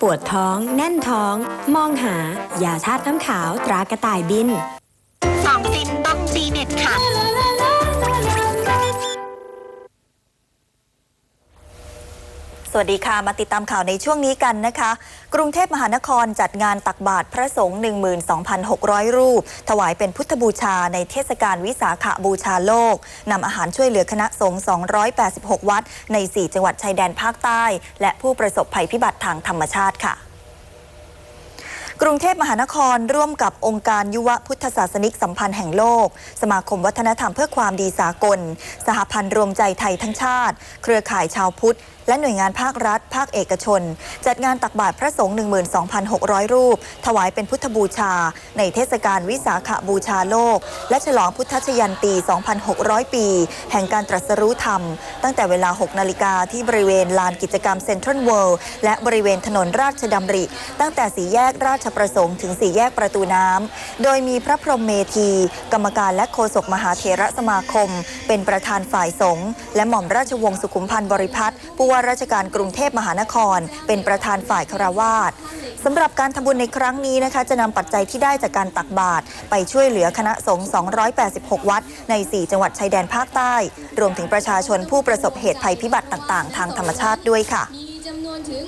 ปวดท้อง แน่นท้อง มองหายาธาตุน้ำขาวตรากระต่ายบิน สวัสดีค่ะ มาติดตามข่าวในช่วงนี้กันนะคะ กรุงเทพมหานครจัดงานตักบาตรพระสงฆ์ 12,600 รูป ถวายเป็นพุทธบูชาในเทศกาลวิสาขบูชาโลกนำอาหารช่วยเหลือคณะสงฆ์286 วัด ใน 4 จังหวัดชายแดนภาคใต้ และผู้ประสบภัยพิบัติทางธรรมชาติค่ะกรุงเทพมหานครร่วมกับองค์การยุวพุทธศาสนิกสัมพันธ์แห่งโลก สมาคมวัฒนธรรมเพื่อความดีสากล สหพันธ์รวมใจไทยทั้งชาติ เครือข่ายชาวพุทธ และหน่วยงานภาครัฐ ภาคเอกชน จัดงานตักบาตรพระสงฆ์12,600 รูป ถวายเป็นพุทธบูชา ในเทศกาลวิสาขบูชาโลก และฉลองพุทธชยันตี 2,600 ปี แห่งการตรัสรู้ธรรม ตั้งแต่เวลา 6 นาฬิกาที่บริเวณลานกิจกรรมเซ็นทรัลเวิลด์และบริเวณถนนราชดำริ ตั้งแต่สี่แยกราชประสงค์ถึงสี่แยกประตูน้ำ โดยมีพระพรหมเมธี กรรมการและโฆษกมหาเถระสมาคม เป็นประธานฝ่ายสงฆ์และหม่อมราชวงศ์สุขุมพันธ์บริพัตรผู้ว่าราชการกรุงเทพมหานคร เป็นประธานฝ่ายคารวาสสำหรับการทำบุญในครั้งนี้นะคะ จะนำปัจจัยที่ได้จากการตักบาตรไปช่วยเหลือคณะสงฆ์ 286 วัด ใน 4 จังหวัดชายแดนภาคใต้ รวมถึงประชาชนผู้ประสบเหตุภัยพิบัติต่าง ๆ ทางธรรมชาติด้วยค่ะ มีจำนวนถึง